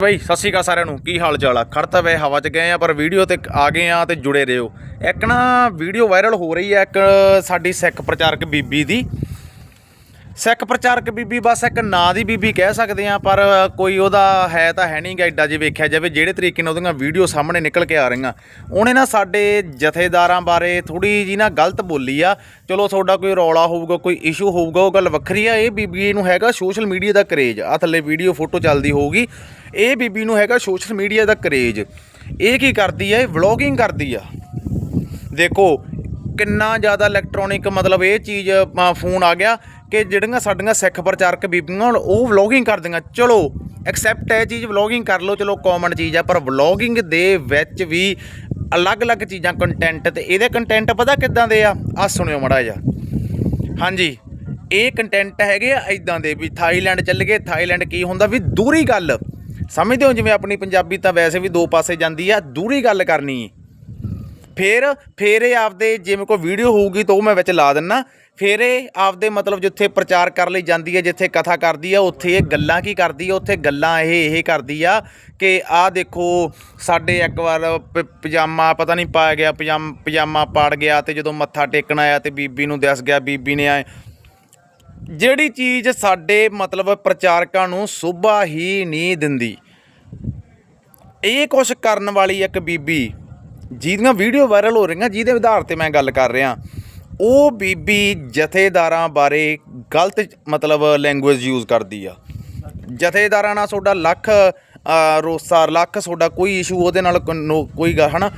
ਬਈ, ਸਤਿ ਸ਼੍ਰੀ ਅਕਾਲ ਸਾਰਿਆਂ ਨੂੰ। ਕੀ ਹਾਲ ਚਾਲ ਆ ਖੜਤਾ ਵੇ, ਹਵਾ 'ਚ ਗਏ ਆ, ਪਰ ਵੀਡੀਓ ਤੇ ਆ ਗਏ ਆ ਤੇ ਜੁੜੇ ਰਹੋ। ਇੱਕ ਨਾ ਵੀਡੀਓ ਵਾਇਰਲ ਹੋ ਰਹੀ ਹੈ ਇੱਕ ਸਾਡੀ ਸਿੱਖ ਪ੍ਰਚਾਰਕ ਬੀਬੀ ਦੀ। ਸਿੱਖ ਪ੍ਰਚਾਰਕ ਬੀਬੀ ਬਸ ਇੱਕ ਨਾਂ ਦੀ ਬੀਬੀ ਕਹਿ ਸਕਦੇ ਆ ਪਰ ਕੋਈ ਉਹਦਾ ਹੈ ਤਾਂ ਹੈ ਨਹੀਂ ਗਾ ਐਡਾ ਜੇ ਵੇਖਿਆ ਜਾਵੇ, ਜਿਹੜੇ ਤਰੀਕੇ ਨਾਲ ਉਹਦੀਆਂ ਵੀਡੀਓ ਸਾਹਮਣੇ ਨਿਕਲ ਕੇ ਆ ਰਹੀਆਂ। ਉਹਨੇ ਨਾ ਸਾਡੇ ਜਥੇਦਾਰਾਂ ਬਾਰੇ ਥੋੜੀ ਜੀ ਨਾ ਗਲਤ ਬੋਲੀ ਆ। ਚਲੋ ਤੁਹਾਡਾ ਕੋਈ ਰੌਲਾ ਹੋਊਗਾ, ਕੋਈ ਇਸ਼ੂ ਹੋਊਗਾ, ਉਹ ਗੱਲ ਵੱਖਰੀ ਆ। ਇਹ ਬੀਬੀ ਨੂੰ ਹੈਗਾ ਸੋਸ਼ਲ ਮੀਡੀਆ ਦਾ ਕਰੇਜ। ਆ ਥੱਲੇ ਵੀਡੀਓ ਫੋਟੋ ਚੱਲਦੀ ਹੋਊਗੀ। ਇਹ ਬੀਬੀ ਨੂੰ ਹੈਗਾ ਸੋਸ਼ਲ ਮੀਡੀਆ ਦਾ ਕਰੇਜ। ਇਹ ਕੀ ਕਰਦੀ ਆ? ਇਹ ਵਲੌਗਿੰਗ ਕਰਦੀ ਆ। ਦੇਖੋ, ਕਿੰਨਾ ਜ਼ਿਆਦਾ ਇਲੈਕਟ੍ਰੋਨਿਕ ਮਤਲਬ ਇਹ ਚੀਜ਼ ਫੋਨ ਆ ਗਿਆ। ਕਿ ਜਿਹੜੀਆਂ ਸਾਡੀਆਂ ਸਿੱਖ ਪ੍ਰਚਾਰਕ ਬੀਬੀਆਂ ਹੁਣ ਉਹ ਵਲੌਗਿੰਗ ਕਰਦੀਆਂ। ਚਲੋ ਐਕਸੈਪਟ ਹੈ ਚੀਜ਼ ਵਲੌਗਿੰਗ ਕਰ ਲਓ, ਚਲੋ ਕਾਮਨ ਚੀਜ਼ ਆ, ਪਰ ਵਲੌਗਿੰਗ ਦੇ ਵਿੱਚ ਵੀ ਅਲੱਗ-ਅਲੱਗ ਚੀਜ਼ਾਂ ਕੰਟੈਂਟ ਤੇ ਇਹਦੇ ਕੰਟੈਂਟ ਪਤਾ ਕਿੱਦਾਂ ਦੇ ਆ? ਆ ਸੁਣਿਓ ਮੜਾ ਜਾ ਹਾਂਜੀ, ਇਹ ਕੰਟੈਂਟ ਹੈਗੇ ਆ ਇਦਾਂ ਦੇ ਵੀ ਥਾਈਲੈਂਡ ਚੱਲ ਗਏ, ਥਾਈਲੈਂਡ ਕੀ ਹੁੰਦਾ ਵੀ ਦੂਰੀ ਗੱਲ। ਸਮਝਦੇ ਹੋ ਜਿਵੇਂ ਆਪਣੀ ਪੰਜਾਬੀ ਤਾਂ ਵੈਸੇ ਵੀ ਦੋ ਪਾਸੇ ਜਾਂਦੀ ਆ, ਦੂਰੀ ਗੱਲ ਕਰਨੀ। ਫੇਰ ਫੇਰ ਇਹ ਆਪਦੇ ਜਿਵੇਂ ਕੋਈ ਵੀਡੀਓ ਹੋਊਗੀ ਤਾਂ ਉਹ ਮੈਂ ਵਿੱਚ ਲਾ ਦਿੰਨਾ। ਫੇਰ ਇਹ ਆਪਦੇ ਮਤਲਬ ਜਿੱਥੇ ਪ੍ਰਚਾਰ ਕਰ ਲਈ ਜਾਂਦੀ ਹੈ, ਜਿੱਥੇ ਕਥਾ ਕਰਦੀ ਆ, ਉੱਥੇ ਇਹ ਗੱਲਾਂ ਕੀ ਕਰਦੀ ਆ? ਉੱਥੇ ਗੱਲਾਂ ਇਹ ਇਹ ਕਰਦੀ ਆ ਕਿ ਆਹ ਦੇਖੋ, ਸਾਡੇ ਇੱਕ ਵਾਰ ਪ- ਪਜਾਮਾ ਪਤਾ ਨਹੀਂ ਪਾਇਆ ਗਿਆ, ਪਜਾਮ, ਪਜਾਮਾ ਪਾੜ ਗਿਆ ਤੇ ਜਦੋਂ ਮੱਥਾ ਟੇਕਣ ਆਇਆ ਤੇ ਬੀਬੀ ਨੂੰ ਦੱਸ ਗਿਆ, ਬੀਬੀ ਨੇ ਆਏ। ਜਿਹੜੀ ਚੀਜ਼ ਸਾਡੇ ਮਤਲਬ ਪ੍ਰਚਾਰਕਾਂ ਨੂੰ ਸੁਭਾ ਹੀ ਨਹੀਂ ਦਿੰਦੀ। ਇਹ ਕੁਛ ਕਰਨ ਵਾਲੀ ਇੱਕ ਬੀਬੀ, ਜਿਹਦੀਆਂ ਵੀਡੀਓ ਵਾਇਰਲ ਹੋ ਰਹੀਆਂ, ਜਿਹਦੇ ਆਧਾਰ ਤੇ ਮੈਂ ਗੱਲ ਕਰ ਰਿਹਾ। ਉਹ ਬੀਬੀ ਜਥੇਦਾਰਾਂ ਬਾਰੇ ਗਲਤ ਮਤਲਬ ਲੈਂਗੁਏਜ ਯੂਜ਼ ਕਰਦੀ ਆ। ਜਥੇਦਾਰਾਂ ਨਾਲ ਤੁਹਾਡਾ ਲੱਖ ਰੋਸਾ ਲੱਖ ਤੁਹਾਡਾ ਕੋਈ ਇਸ਼ੂ ਉਹਦੇ ਨਾਲ ਕੋ- ਨੋ- ਕੋਈ ਗਾ ਹਨਾ?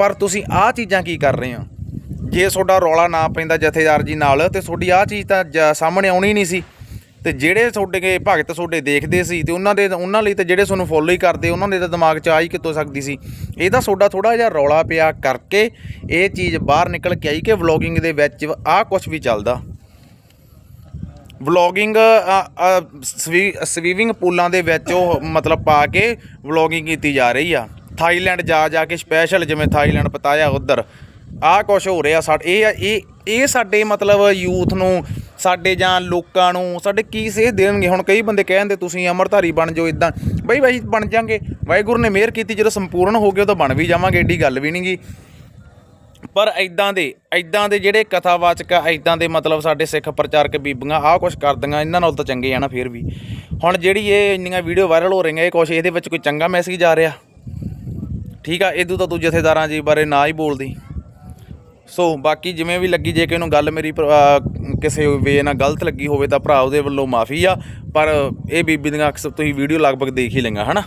ਪਰ ਤੁਸੀਂ ਆਹ ਚੀਜ਼ਾਂ ਕੀ ਕਰ ਰਹੇ ਹੋ? ਜੇ ਤੁਹਾਡਾ ਰੌਲਾ ਨਾ ਪੈਂਦਾ ਜਥੇਦਾਰ ਜੀ ਨਾਲ, ਤੇ ਤੁਹਾਡੀ ਆਹ ਚੀਜ਼ ਤਾਂ ਜ- ਸਾਹਮਣੇ ਆਉਣੀ ਨਹੀਂ ਸੀ। ਤੇ ਜਿਹੜੇ ਤੁਹਾਡੇ ਭਗਤ ਤੁਹਾਡੇ ਦੇਖਦੇ ਸੀ ਤੇ ਉਹਨਾਂ ਦੇ ਉਹਨਾਂ ਲਈ ਤੇ ਜਿਹੜੇ ਤੁਹਾਨੂੰ ਫੋਲੋ ਹੀ ਕਰਦੇ, ਉਹਨਾਂ ਦੇ ਤਾਂ ਦਿਮਾਗ 'ਚ ਆ ਹੀ ਕਿਤੋਂ ਸਕਦੀ ਸੀ। ਇਹਦਾ ਤੁਹਾਡਾ ਥੋੜਾ ਜਿਹਾ ਰੌਲਾ ਪਿਆ ਕਰਕੇ ਇਹ ਚੀਜ਼ ਬਾਹਰ ਨਿਕਲ ਕੇ ਆਈ ਕਿ ਵਲੌਗਿੰਗ ਦੇ ਵਿੱਚ ਆਹ ਕੁਝ ਵੀ ਚੱਲਦਾ। ਵਲੌਗਿੰਗ ਸਵੀਵਿੰਗ ਪੂਲਾਂ ਦੇ ਵਿੱਚ ਉਹ ਮਤਲਬ ਪਾ ਕੇ ਵਲੌਗਿੰਗ ਕੀਤੀ ਜਾ ਰਹੀ ਆ। ਥਾਈਲੈਂਡ ਜਾ ਜਾ ਕੇ ਸਪੈਸ਼ਲ ਜਿਵੇਂ ਥਾਈਲੈਂਡ, ਪਤਾਇਆ ਉਧਰ। ਆਹ ਕੁਝ ਹੋ ਰਿਹਾ ਸਾਡੇ ਇਹ ਇਹ ਇਹ ਸਾਡੇ ਮਤਲਬ ਯੂਥ ਨੂੰ ਸਾਡੇ ਜਾਂ ਲੋਕਾਂ ਨੂੰ, ਸਾਡੇ ਕੀ ਸੇਧ ਦੇਣਗੇ? ਹੁਣ ਕਈ ਬੰਦੇ ਕਹਿੰਦੇ ਤੁਸੀਂ ਅਮਰਧਾਰੀ ਬਣ ਜਾਓ ਇਦਾਂ ਬਈ, ਬਾਈ, ਬਣ ਜਾਾਂਗੇ। ਵਾਹਿਗੁਰੂ ਨੇ ਮਿਹਰ ਕੀਤੀ, ਜਦੋਂ ਸੰਪੂਰਨ ਹੋ ਗਿਆ ਤਾਂ ਬਣ ਵੀ ਜਾਵਾਂਗੇ, ਏਡੀ ਗੱਲ ਵੀ ਨਹੀਂਗੀ ਪਰ ਐਦਾਂ ਦੇ ਐਦਾਂ ਦੇ ਜਿਹੜੇ ਕਥਾਵਾਚਕ ਆ ਐਦਾਂ ਦੇ ਮਤਲਬ ਸਾਡੇ ਸਿੱਖ ਪ੍ਰਚਾਰਕ ਬੀਬੀਆਂ, ਆਹ ਕੁਛ ਕਰਦੀਆਂ, ਇਹਨਾਂ ਨਾਲ ਤਾਂ ਚੰਗੇ ਆ ਨਾ ਫਿਰ ਵੀ। ਹੁਣ ਜਿਹੜੀ ਇਹ ਇੰਨੀਆਂ ਵੀਡੀਓ ਵਾਇਰਲ ਹੋ ਰਹੀਆਂ, ਇਹ ਕੁਛ ਇਹਦੇ ਵਿੱਚ ਕੋਈ ਚੰਗਾ ਮੈਸੇਜ ਆ ਰਿਹਾ? ਠੀਕ ਆ ਇਦੋਂ ਤਾਂ ਤੂੰ ਜਥੇਦਾਰਾਂ ਜੀ ਬਾਰੇ ਨਾ ਹੀ ਬੋਲਦੀ। ਸੋ ਬਾਕੀ ਜਿਵੇਂ ਵੀ ਲੱਗੀ, ਜੇ ਕਿ ਇਹਨੂੰ ਗੱਲ ਮੇਰੀ ਕਿਸੇ ਵੇ ਨਾਲ ਗਲਤ ਲੱਗੀ ਹੋਵੇ ਤਾਂ ਭਰਾ ਉਹਦੇ ਵੱਲੋਂ ਮਾਫੀ ਆ, ਪਰ ਇਹ ਬੀਬੀ ਦੀਆਂ ਅਕਸਰ ਤੁਸੀਂ ਵੀਡੀਓ ਲਗਭਗ ਦੇਖ ਹੀ ਲਈਆਂ, ਹਨਾ?